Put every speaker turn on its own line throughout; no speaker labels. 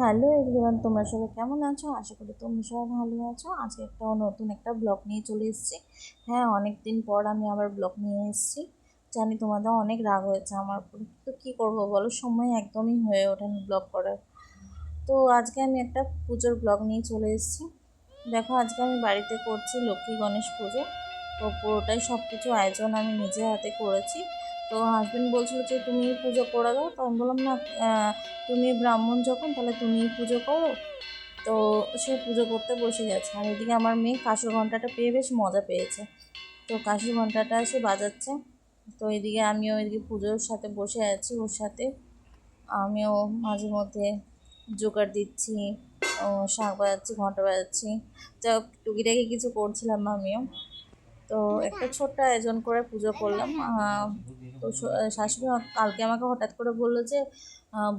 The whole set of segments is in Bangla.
হ্যালো এভরিওয়ান, তোমরা সবাই কেমন আছো? আশা করি তোমরা সবাই ভালো আছো। আজকে একটা নতুন একটা ব্লগ নিয়ে চলে এসেছি। হ্যাঁ অনেক দিন পর আমি আবার ব্লগ নিয়ে এসেছি। জানি তোমাদের অনেক রাগ হয়েছে আমার উপর। তো কী করব বলো? সময় একদমই হয়ে ওঠে না ব্লগ করার। তো আজকে আমি একটা পুজোর ব্লগ নিয়ে চলে এসেছি। দেখো, আজকে আমি বাড়িতে করছি লক্ষ্মী গণেশ পুজো। তো পুরোটাই সব কিছু আয়োজন আমি নিজে হাতে করেছি। তো হাজবেন্ড বলছিল যে, তুমি পুজো করে দাও। তো আমি বললাম, না তুমি ব্রাহ্মণ যখন, তাহলে তুমি পুজো করো। তো সে পুজো করতে বসে গেছে। আর এদিকে আমার মেয়ে কাঁসুর ঘন্টাটা পেয়ে বেশ মজা পেয়েছে। তো কাঁসুর ঘন্টাটা সে বাজাচ্ছে। তো এদিকে আমিও এদিকে পুজোর সাথে বসে আছি, ওর সাথে। আমিও মাঝে মধ্যে জোগাড় দিচ্ছি শাঁখ বাজাচ্ছি, ঘণ্টা বাজাচ্ছি। হোক, টুকিটাকি কিছু করছিলাম আমিও। তো একটা ছোট্ট আয়োজন করে পুজো করলাম। তো শাশুড়ি কালকে আমাকে হঠাৎ করে বলল যে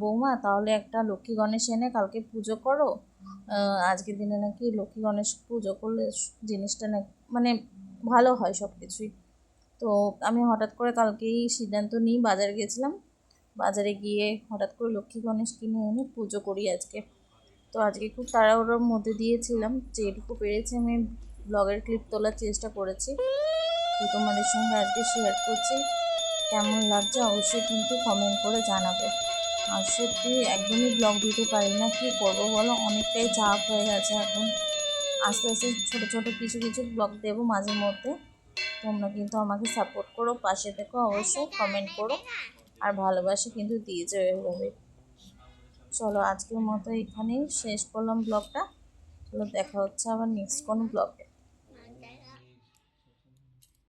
বৌমা, তাহলে একটা লক্ষ্মী গণেশ এনে কালকে পুজো করো। আজকের দিনে নাকি লক্ষ্মী গণেশ পুজো করলে জিনিসটা না মানে ভালো হয় সব কিছুই তো আমি হঠাৎ করে কালকেই সিদ্ধান্ত নিই, বাজারে গেছিলাম বাজারে গিয়ে হঠাৎ করে লক্ষ্মী গণেশ কিনে এনে পুজো করি আজকে। তো আজকে খুব তাড়াহুড়োর মধ্যে দিয়েছিলাম। যেটুকু পেরেছি আমি ব্লগের ক্লিপ তোলার চেষ্টা করেছি। তো তোমাদের সঙ্গে আজকে শেয়ার করছি। কেমন লাগছে অবশ্যই কিন্তু কমেন্ট করে জানাবে। আর সত্যি একদমই ব্লগ দিতে পারি না, কী করব বলো? অনেকটাই চাপ হয়ে গেছে এখন। আস্তে আস্তে ছোটো ছোটো কিছু কিছু ব্লগ দেবো মাঝে মধ্যে। তোমরা কিন্তু আমাকে সাপোর্ট করো, পাশে থেকো, অবশ্যই কমেন্ট করো। আর ভালোবাসা কিন্তু দিয়ে যাও এভাবে। চলো আজকের মতো এখানেই শেষ করলাম ব্লগটা চলো দেখা হচ্ছে আবার নেক্সট কোনো ব্লগে